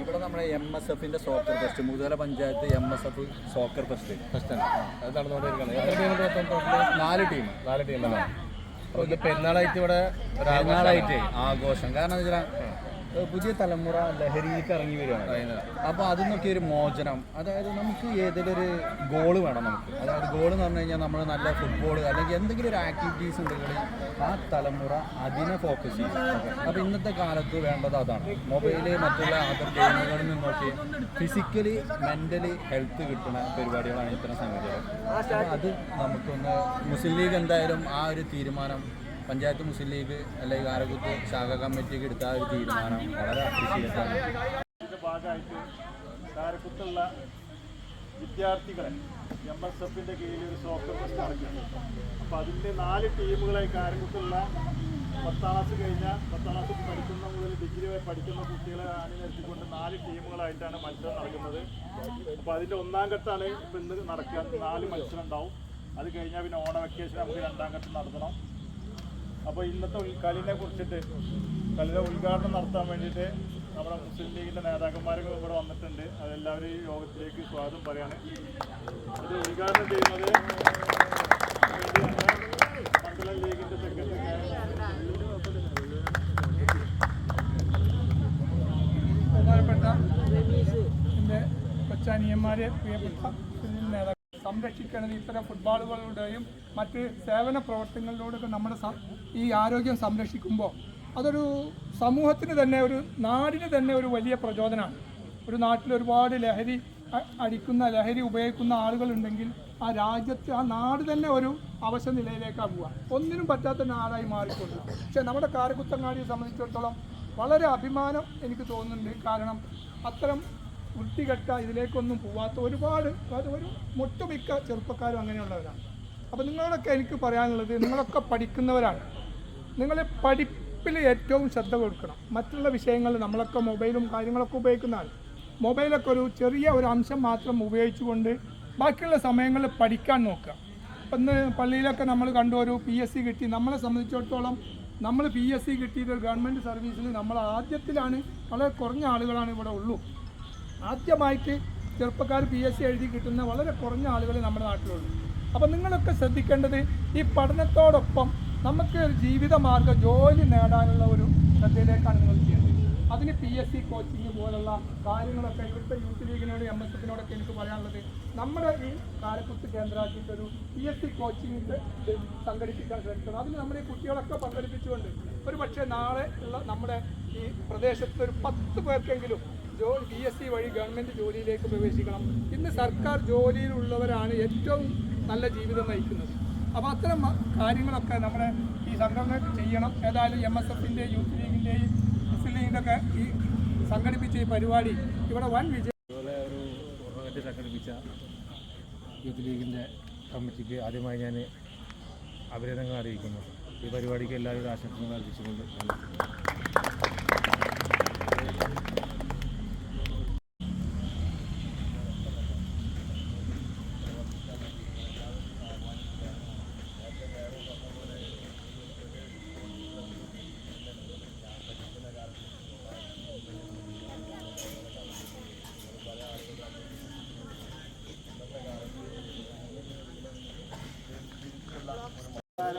ഇവിടെ നമ്മുടെ M S എഫിന്റെ soccer fest Muthala panchayat M S F soccer fest first അത് നടന്നുകൊണ്ടിരിക്കുകയാണ്. നാല് ടീം നാല് ടീം പെരുന്നാളായിട്ട് ഇവിടെ. പെരുന്നാളായിട്ട് ആഘോഷം. കാരണം എന്താ പുതിയ തലമുറ ലഹരിയിലേക്ക് ഇറങ്ങി വരികയാണ്. അപ്പോൾ അതിൽ നിന്നൊക്കെ ഒരു മോചനം അതായത് നമുക്ക് ഏതെങ്കിലും ഒരു ഗോൾ വേണം നമുക്ക്. അതായത് ഗോൾ എന്ന് പറഞ്ഞു കഴിഞ്ഞാൽ നമ്മൾ നല്ല ഫുട്ബോൾ അല്ലെങ്കിൽ എന്തെങ്കിലും ഒരു ആക്ടിവിറ്റീസ് ഉണ്ടെങ്കിൽ ആ തലമുറ അതിനെ ഫോക്കസ് ചെയ്യും. അപ്പോൾ ഇന്നത്തെ കാലത്ത് വേണ്ടത് അതാണ്. മൊബൈൽ മറ്റുള്ള അതർ ഗെയിമുകളിൽ നിന്നൊക്കെ ഫിസിക്കലി മെന്റലി ഹെൽത്ത് കിട്ടുന്ന പരിപാടികളാണ് ഇത്തരം സംഗതികൾ അത് നമുക്കൊന്ന് മുസ്ലിം ലീഗ് എന്തായാലും ആ ഒരു തീരുമാനം പഞ്ചായത്ത് മുസ്ലിം ലീഗ് അല്ലെങ്കിൽ ആരോഗ്യത്ത് ശാഖ കമ്മിറ്റിക്ക് എടുത്ത ഒരു തീരുമാനം വളരെ അപ്രീഷിയേറ്റ് ആണ് ഇതിന്റെ ഭാഗമായിട്ട് കാരക്കുത്തുള്ള വിദ്യാർത്ഥികളെ എം എസ് എഫിന്റെ കീഴിൽ ഒരു സോക്കർ ഫെസ്റ്റ് നടക്കുന്നുണ്ട്. അപ്പോൾ അതിന്റെ നാല് ടീമുകളായി കാരക്കുത്തുള്ള പത്താം ക്ലാസ് കഴിഞ്ഞ പത്താം ക്ലാസ് പഠിക്കുന്ന മുതൽ ഡിഗ്രി വരെ പഠിക്കുന്ന കുട്ടികളെ അണിനിരത്തിക്കൊണ്ട് നാല് ടീമുകളായിട്ടാണ് മത്സരം നടക്കുന്നത്. അപ്പോൾ അതിന്റെ ഒന്നാം ഘട്ടമാണ് ഇപ്പം ഇന്ന് നടക്കുക. നാല് മത്സരം ഉണ്ടാവും അത് കഴിഞ്ഞാൽ പിന്നെ ഓണ വെക്കേഷൻ നമുക്ക് രണ്ടാം ഘട്ടം നടത്തണം. അപ്പോൾ ഇന്നത്തെ ഉൽക്കാലിനെ കുറിച്ചിട്ട് കളിയുടെ ഉദ്ഘാടനം നടത്താൻ വേണ്ടിയിട്ട് നമ്മുടെ മുസ്ലിം ലീഗിന്റെ നേതാക്കന്മാരൊക്കെ ഇവിടെ വന്നിട്ടുണ്ട്. അതെല്ലാവരും ഈ യോഗത്തിലേക്ക് സ്വാഗതം പറയാണ്. അത് ഉദ്ഘാടനം ചെയ്യുന്നത് മണ്ഡലം ലീഗിന്റെ സെക്രട്ടറി ബഹുമാനപ്പെട്ട എന്റെ കൊച്ചാനിയന്മാരെ പ്രിയപ്പെട്ട നേതാക്കൾ സംരക്ഷിക്കേണ്ടത് ഇത്തരം ഫുട്ബോളുകളുടെയും മറ്റ് സേവന പ്രവർത്തനങ്ങളിലൂടെയൊക്കെ നമ്മുടെ ഈ ആരോഗ്യം സംരക്ഷിക്കുമ്പോൾ അതൊരു സമൂഹത്തിന് തന്നെ ഒരു നാടിന് തന്നെ ഒരു വലിയ പ്രചോദനമാണ്. ഒരു നാട്ടിൽ ഒരുപാട് ലഹരി അടിക്കുന്ന ലഹരി ഉപയോഗിക്കുന്ന ആളുകളുണ്ടെങ്കിൽ ആ രാജ്യത്ത് ആ നാട് തന്നെ ഒരു അവശ നിലയിലേക്കാണ് പോവുക. ഒന്നിനും പറ്റാത്ത നാടായി മാറിക്കൊള്ളുക പക്ഷേ നമ്മുടെ കാരക്കുത്തങ്ങാടിയെ സംബന്ധിച്ചിടത്തോളം വളരെ അഭിമാനം എനിക്ക് തോന്നുന്നുണ്ട്. കാരണം അത്തരം വൃത്തികെട്ട ഇതിലേക്കൊന്നും പോവാത്ത ഒരുപാട് ഒരു ഒട്ടുമിക്ക ചെറുപ്പക്കാരും അങ്ങനെയുള്ളവരാണ്. അപ്പോൾ നിങ്ങളോടൊക്കെ എനിക്ക് പറയാനുള്ളത് നിങ്ങളൊക്കെ പഠിക്കുന്നവരാണ്. നിങ്ങൾ പഠിപ്പിൽ ഏറ്റവും ശ്രദ്ധ കൊടുക്കണം. മറ്റുള്ള വിഷയങ്ങളിൽ നമ്മളൊക്കെ മൊബൈലും കാര്യങ്ങളൊക്കെ ഉപയോഗിക്കുന്നതാണ്. മൊബൈലൊക്കെ ഒരു ചെറിയ ഒരു അംശം മാത്രം ഉപയോഗിച്ചുകൊണ്ട് ബാക്കിയുള്ള സമയങ്ങളിൽ പഠിക്കാൻ നോക്കുക. അന്ന് പള്ളിയിലൊക്കെ നമ്മൾ കണ്ടു ഒരു പി എസ് സി കിട്ടി. നമ്മളെ സംബന്ധിച്ചിടത്തോളം നമ്മൾ പി എസ് സി കിട്ടിയത് ഗവൺമെന്റ് സർവീസിൽ നമ്മൾ ആദ്യത്തിലാണ്. വളരെ കുറഞ്ഞ ആളുകളാണ് ഇവിടെ ഉള്ളൂ. ആദ്യമായിട്ട് ചെറുപ്പക്കാർ പി എസ് സി എഴുതി കിട്ടുന്ന വളരെ കുറഞ്ഞ ആളുകളെ നമ്മുടെ നാട്ടിലുള്ളൂ അപ്പോൾ നിങ്ങളൊക്കെ ശ്രദ്ധിക്കേണ്ടത് ഈ പഠനത്തോടൊപ്പം നമുക്ക് ഒരു ജീവിത മാർഗം ജോലി നേടാനുള്ള ഒരു ശ്രദ്ധയിലേക്കാണ് നിങ്ങൾ ചെയ്യേണ്ടത്. അതിന് പി എസ് സി കോച്ചിങ് പോലുള്ള കാര്യങ്ങളൊക്കെ ഇവിടുത്തെ യൂത്ത് ലീഗിനോട് എം എസ് എഫിനോടൊക്കെ എനിക്ക് പറയാനുള്ളത് നമ്മുടെ ഈ കാലക്കുത്ത് കേന്ദ്രമാക്കിയിട്ട് ഒരു പി എസ് സി കോച്ചിങ് സംഘടിപ്പിക്കാൻ ശ്രമിക്കണം. അതിന് നമ്മുടെ ഈ കുട്ടികളൊക്കെ പങ്കെടുപ്പിച്ചുകൊണ്ട് ഒരു പക്ഷേ നാളെ ഉള്ള നമ്മുടെ ഈ പ്രദേശത്ത് ഒരു പത്ത് പേർക്കെങ്കിലും ജോ ബി എസ് സി വഴി ഗവൺമെന്റ് ജോലിയിലേക്ക് പ്രവേശിക്കണം. ഇന്ന് സർക്കാർ ജോലിയിലുള്ളവരാണ് ഏറ്റവും നല്ല ജീവിതം നയിക്കുന്നത്. അപ്പോൾ അത്തരം കാര്യങ്ങളൊക്കെ നമ്മുടെ ഈ സംഘടന ചെയ്യണം. ഏതായാലും എം എസ് എഫിന്റെയും യൂത്ത് ലീഗിന്റെയും മുസ്ലിം ലീഗിന്റെ ഒക്കെ ഈ സംഘടിപ്പിച്ച ഈ പരിപാടി ഇവിടെ വൻ വിജയം ഒരു സംഘടിപ്പിച്ച യൂത്ത് ലീഗിന്റെ കമ്മിറ്റിക്ക് ആദ്യമായി ഞാൻ അഭിനന്ദനങ്ങൾ അറിയിക്കുന്നു. ഈ പരിപാടിക്ക് എല്ലാവരും ആശംസകൾ അർപ്പിച്ചുകൊണ്ട്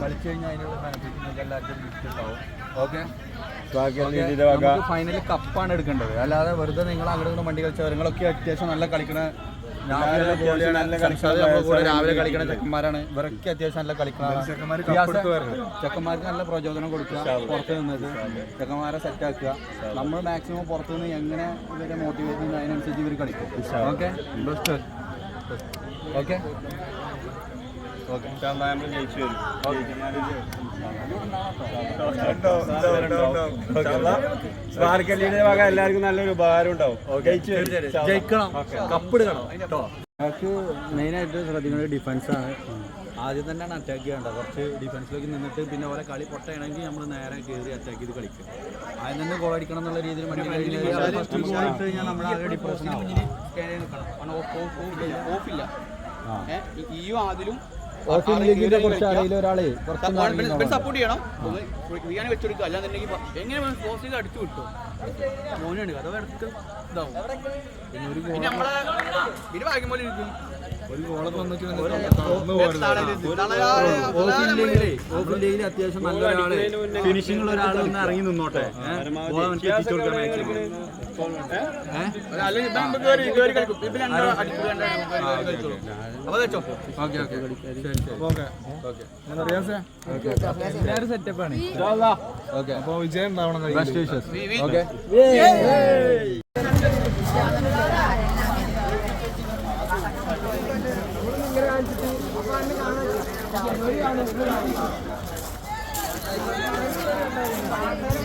കളിച്ചു കപ്പാണ് എടുക്കേണ്ടത് അല്ലാതെ വെറുതെ നിങ്ങൾ അങ്ങോട്ട് വണ്ടി കളിച്ചവരങ്ങളൊക്കെ അത്യാവശ്യം നല്ല കളിക്കണ രാവിലെ കളിക്കണ ചെക്കന്മാരാണ്. ഇവരൊക്കെ അത്യാവശ്യം നല്ല കളിക്കണം ചെക്കന്മാർക്ക് നല്ല പ്രചോദനം കൊടുക്കുക പുറത്ത് നിന്നത്. ചെക്കന്മാരെ സെറ്റ് ആക്കുക. നമ്മൾ മാക്സിമം പുറത്ത് നിന്ന് എങ്ങനെ ഇവരെ മോട്ടിവേറ്റ് ചെയ്യുന്നത് അതിനനുസരിച്ച് ഇവർ കളിക്കും. ഓക്കെ ഓക്കെ സ്പാർക്കല്ലിന്റെ വക എല്ലാവർക്കും നല്ലൊരു ഉപകാരം ഉണ്ടാവും. ജയിക്കണം. നമുക്ക് മെയിനായിട്ട് ശ്രദ്ധിക്കുന്നത് ഡിഫൻസാണ്. ആദ്യം തന്നെയാണ് അറ്റാക്ക് ചെയ്യേണ്ടത്. കുറച്ച് ഡിഫൻസിലേക്ക് നിന്നിട്ട് പിന്നെ ഓരോ കളി പൊട്ടയാണെങ്കിൽ നമ്മൾ നേരെ കയറി അറ്റാക്ക് ചെയ്ത് കളിക്കും. ആദ്യം തന്നെ ഗോൾ അടിക്കണം എന്നുള്ള രീതിയിൽ ഫസ്റ്റ് ഗോൾ ഇട്ട് കഴിഞ്ഞാൽ നമ്മൾ ആകെ ഓഫില്ല ഈയും ആദിലും ഓഫീസിന്റെ കുറച്ച് അറിയില്ല ഒരാളെ കുറച്ച് സപ്പോർട്ട് ചെയ്യണം. വിയാനെ വെച്ചെടുക്കുക അല്ലാന്നുണ്ടെങ്കിൽ എങ്ങനെ പോസ്റ്റിൽ അടിച്ചു കിട്ടും. മോനാണ് കഥ ഇതാവും. പിന്നെ നമ്മളെ പിന്നെ വായിക്കുമ്പോൾ പോലെ ഇരിക്കും ഓഫില്ലെങ്കിൽ അത്യാവശ്യം നല്ല ഒരാൾ ഫിനിഷിംഗ് ഉള്ള ഒരാൾ ഒന്ന് ഇറങ്ങി നിന്നോട്ടെ. സെറ്റപ്പാണ്. എത്തിച്ചു കൊടുക്കാൻ Thank you.